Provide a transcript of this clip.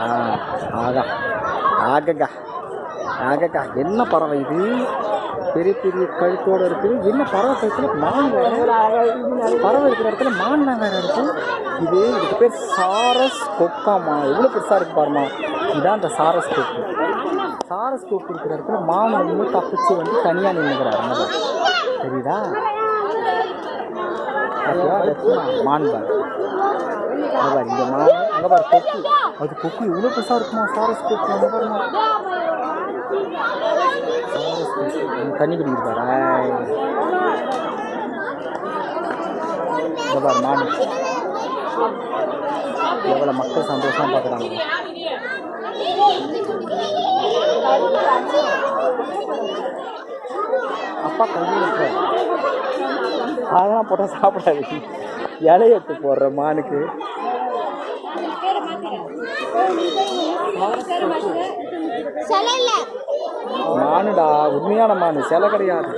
ஆ ஆகா. ஆகக்கா ஆகக்கா என்ன பறவை இது? பெரிய பெரிய கழுத்தோடு இருக்குது. என்ன பறவை கழுத்தில் மான் பறவை இருக்கிற இடத்துல மான் வேற இருக்கு. இது இதுக்கு பேர் சாரஸ் கொக்காமா எவ்வளோ பெருசாக இருக்கு பாருமா இதான் அந்த சாரஸ் கொக்கு. சாரஸ் கொக்கு இருக்கிற இடத்துல மான் வந்து தப்பிச்சு வந்து தனியாக நின்றுக்கிறாரு? லட்சுமா, மான் பாரு பாரு இங்கே மான் அங்கே பாரு கொக்கு அது கொக்கு இவ்வளோ பெருசாக இருக்குமா சாரஸ் கொக்கு அங்கே பாருமா சாரஸ் கொக்கு தண்ணி குடிக்கிட்டு பாரு ஆய். பாரு மான் எவ்வளோ மக்கள் சந்தோஷமாக பார்க்குறாங்க அப்பா கையில் அதெல்லாம் போட்டால் சாப்பிடாது இலைய போடுற மானுக்கு மானுடா உண்மையான மானு. சிலை கிடையாது.